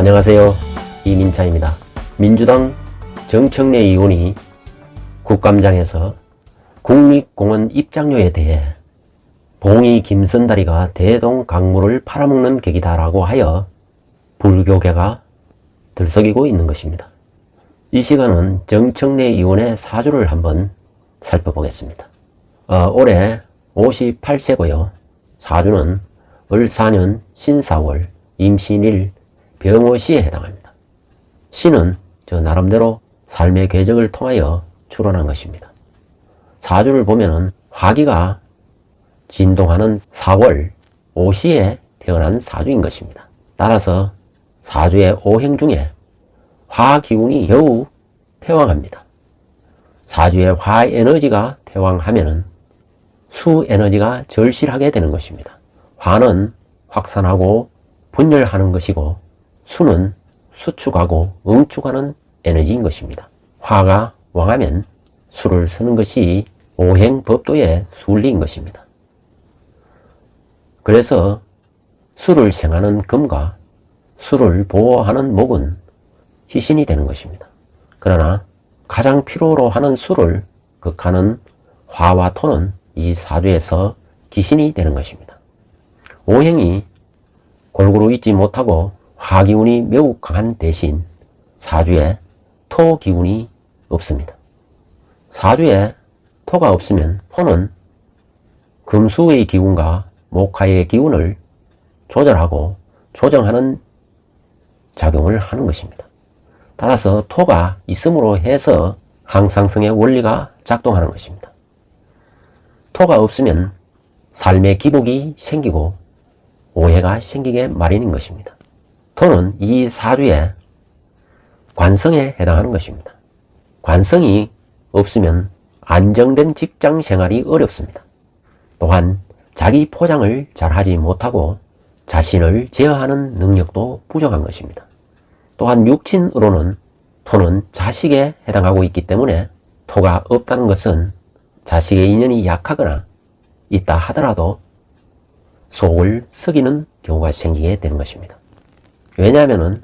안녕하세요. 이민차입니다. 민주당 정청래 의원이 국감장에서 국립공원 입장료에 대해 봉이 김선다리가 대동 강물을 팔아먹는 객이다라고 하여 불교계가 들썩이고 있는 것입니다. 이 시간은 정청래 의원의 사주를 한번 살펴보겠습니다. 어, 올해 58세고요. 사주는 을사년 신사월 임신일 병호시에 해당합니다. 시는 저 나름대로 삶의 궤적을 통하여 출원한 것입니다. 사주를 보면은 화기가 진동하는 4월 오시에 태어난 사주인 것입니다. 따라서 사주의 오행 중에 화 기운이 매우 태왕합니다. 사주의 화 에너지가 태왕하면은 수 에너지가 절실하게 되는 것입니다. 화는 확산하고 분열하는 것이고 수는 수축하고 응축하는 에너지인 것입니다. 화가 왕하면 수를 쓰는 것이 오행법도의 순리인 것입니다. 그래서 수를 생하는 금과 수를 보호하는 목은 희신이 되는 것입니다. 그러나 가장 필요로 하는 수를 극하는 화와 토는 이 사주에서 기신이 되는 것입니다. 오행이 골고루 있지 못하고 화기운이 매우 강한 대신 사주에 토기운이 없습니다. 사주에 토가 없으면 토는 금수의 기운과 목화의 기운을 조절하고 조정하는 작용을 하는 것입니다. 따라서 토가 있음으로 해서 항상성의 원리가 작동하는 것입니다. 토가 없으면 삶의 기복이 생기고 오해가 생기게 마련인 것입니다. 토는 이 사주의 관성에 해당하는 것입니다. 관성이 없으면 안정된 직장 생활이 어렵습니다. 또한 자기 포장을 잘 하지 못하고 자신을 제어하는 능력도 부족한 것입니다. 또한 육친으로는 토는 자식에 해당하고 있기 때문에 토가 없다는 것은 자식의 인연이 약하거나 있다 하더라도 속을 썩이는 경우가 생기게 되는 것입니다. 왜냐하면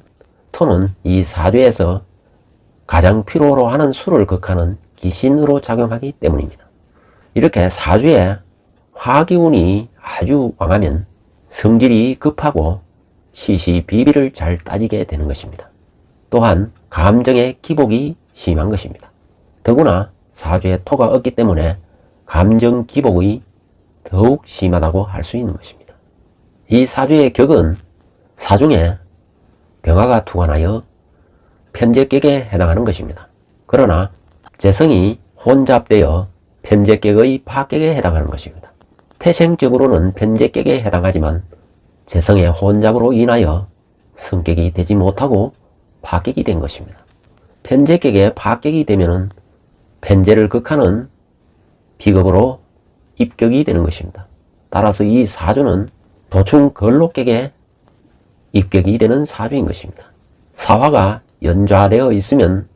토는 이 사주에서 가장 필요로 하는 수를 극하는 기신으로 작용하기 때문입니다. 이렇게 사주에 화기운이 아주 왕하면 성질이 급하고 시시비비를 잘 따지게 되는 것입니다. 또한 감정의 기복이 심한 것입니다. 더구나 사주에 토가 없기 때문에 감정 기복이 더욱 심하다고 할 수 있는 것입니다. 이 사주의 격은 사중에 병화가 투관하여 편제격에 해당하는 것입니다. 그러나 재성이 혼잡되어 편제격의 파격에 해당하는 것입니다. 태생적으로는 편제격에 해당하지만 재성의 혼잡으로 인하여 성격이 되지 못하고 파격이 된 것입니다. 편제격에 파격이 되면은 편제를 극하는 비극으로 입격이 되는 것입니다. 따라서 이 사주는 도충 걸록격에 입격이 되는 사주인 것입니다. 사화가 연좌되어 있으면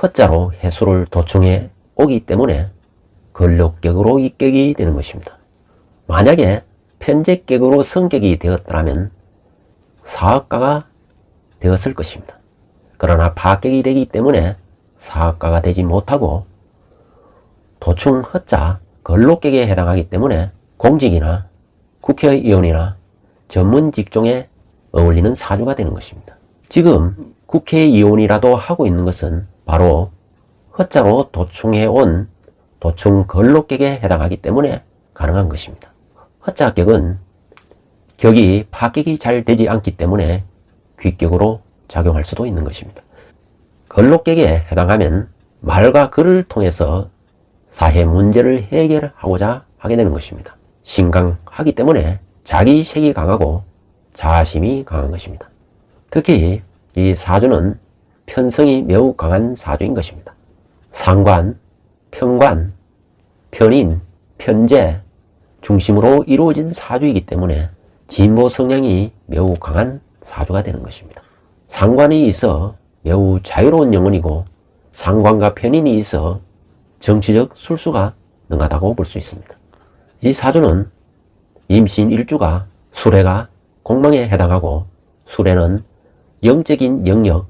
헛자로 해수를 도충해 오기 때문에 걸록격으로 입격이 되는 것입니다. 만약에 편제격으로 성격이 되었더라면 사업가가 되었을 것입니다. 그러나 파격이 되기 때문에 사업가가 되지 못하고 도충 헛자 걸록격에 해당하기 때문에 공직이나 국회의원이나 전문 직종에 어울리는 사주가 되는 것입니다. 지금 국회의원이라도 하고 있는 것은 바로 헛자로 도충해 온 도충 걸록격에 해당하기 때문에 가능한 것입니다. 헛자격은 격이 파격이 잘 되지 않기 때문에 귀격으로 작용할 수도 있는 것입니다. 걸록격에 해당하면 말과 글을 통해서 사회 문제를 해결하고자 하게 되는 것입니다. 신강하기 때문에 자기 색이 강하고 자심이 강한 것입니다. 특히 이 사주는 편성이 매우 강한 사주인 것입니다. 상관, 평관, 편인, 편제 중심으로 이루어진 사주이기 때문에 진보 성향이 매우 강한 사주가 되는 것입니다. 상관이 있어 매우 자유로운 영혼이고 상관과 편인이 있어 정치적 술수가 능하다고 볼 수 있습니다. 이 사주는 임신 일주가 수레가 공망에 해당하고 수레는 영적인 영역,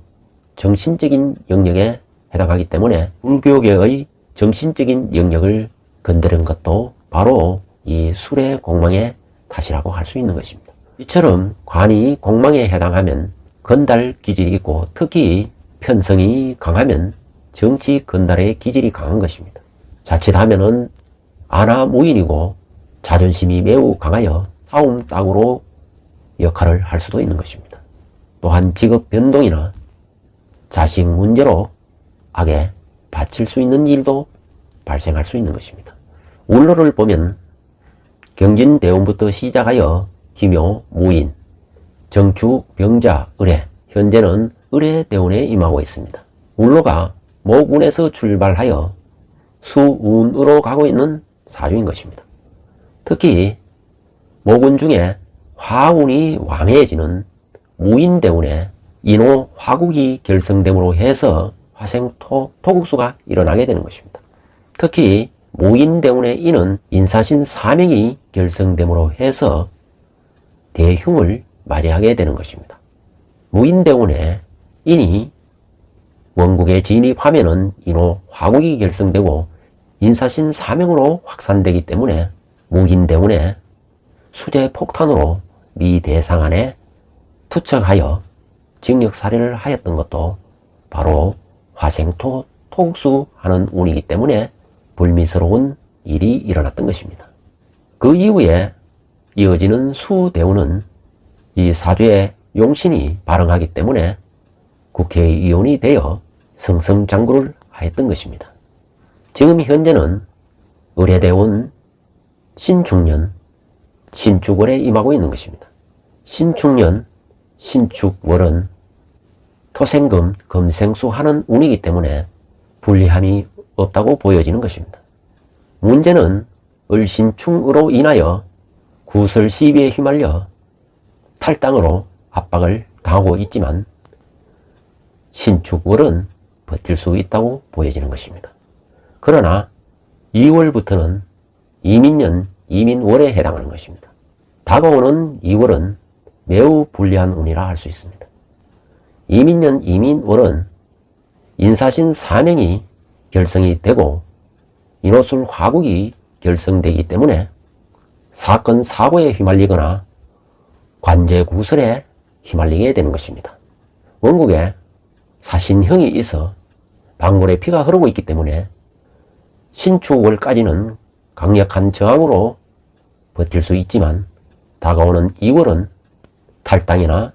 정신적인 영역에 해당하기 때문에 불교계의 정신적인 영역을 건드린 것도 바로 이 술의 공망의 탓이라고 할 수 있는 것입니다. 이처럼 관이 공망에 해당하면 건달 기질이 있고 특히 편성이 강하면 정치 건달의 기질이 강한 것입니다. 자칫하면은 아나무인이고 자존심이 매우 강하여 싸움 땅으로 역할을 할 수도 있는 것입니다. 또한 직업 변동이나 자식 문제로 악에 바칠 수 있는 일도 발생할 수 있는 것입니다. 울로를 보면 경진대운부터 시작하여 기묘, 무인, 정축, 병자, 을해, 현재는 을해대운에 임하고 있습니다. 울로가 목운에서 출발하여 수운으로 가고 있는 사주인 것입니다. 특히 목운 중에 화운이 왕해지는 무인대운에 인호 화국이 결성됨으로 해서 화생토 토국수가 일어나게 되는 것입니다. 특히 무인대운의 인은 인사신 사명이 결성됨으로 해서 대흉을 맞이하게 되는 것입니다. 무인대운의 인이 원국에 진입하면은 인호 화국이 결성되고 인사신 사명으로 확산되기 때문에 무인대운의 수재 폭탄으로 미 대상 안에 투척하여 징역 살해를 하였던 것도 바로 화생토 토국수 하는 운이기 때문에 불미스러운 일이 일어났던 것입니다. 그 이후에 이어지는 수대운은 이 사주의 용신이 발흥하기 때문에 국회의원이 되어 승승장구를 하였던 것입니다. 지금 현재는 의뢰대원 신축년, 신축월에 임하고 있는 것입니다. 신축년, 신축월은 토생금, 금생수 하는 운이기 때문에 불리함이 없다고 보여지는 것입니다. 문제는 을신충으로 인하여 구설 시비에 휘말려 탈당으로 압박을 당하고 있지만 신축월은 버틸 수 있다고 보여지는 것입니다. 그러나 2월부터는 이민년 이민월에 해당하는 것입니다. 다가오는 2월은 매우 불리한 운이라 할 수 있습니다. 이민년 이민월은 인사신 사명이 결성이 되고 인호술 화국이 결성되기 때문에 사건 사고에 휘말리거나 관제 구설에 휘말리게 되는 것입니다. 원국에 사신형이 있어 방골에 피가 흐르고 있기 때문에 신축월까지는 강력한 저항으로 버틸 수 있지만 다가오는 2월은 탈당이나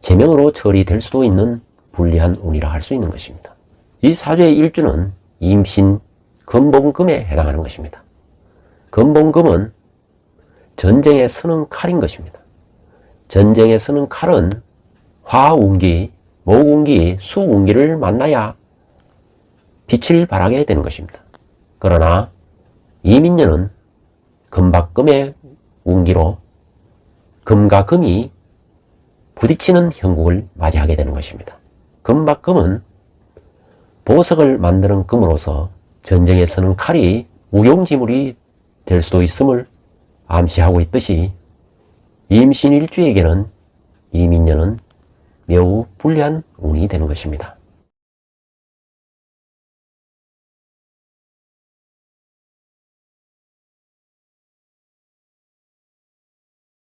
제명으로 처리될 수도 있는 불리한 운이라 할 수 있는 것입니다. 이 사주의 일주는 임신 금봉금에 해당하는 것입니다. 금봉금은 전쟁에 쓰는 칼인 것입니다. 전쟁에 쓰는 칼은 화운기, 목운기, 수운기를 만나야 빛을 발하게 되는 것입니다. 그러나 이민년은 금박금의 운기로 금과 금이 부딪히는 형국을 맞이하게 되는 것입니다. 금박금은 보석을 만드는 금으로서 전쟁에서는 칼이 무용지물이 될 수도 있음을 암시하고 있듯이 임신일주에게는 이민년은 매우 불리한 운이 되는 것입니다.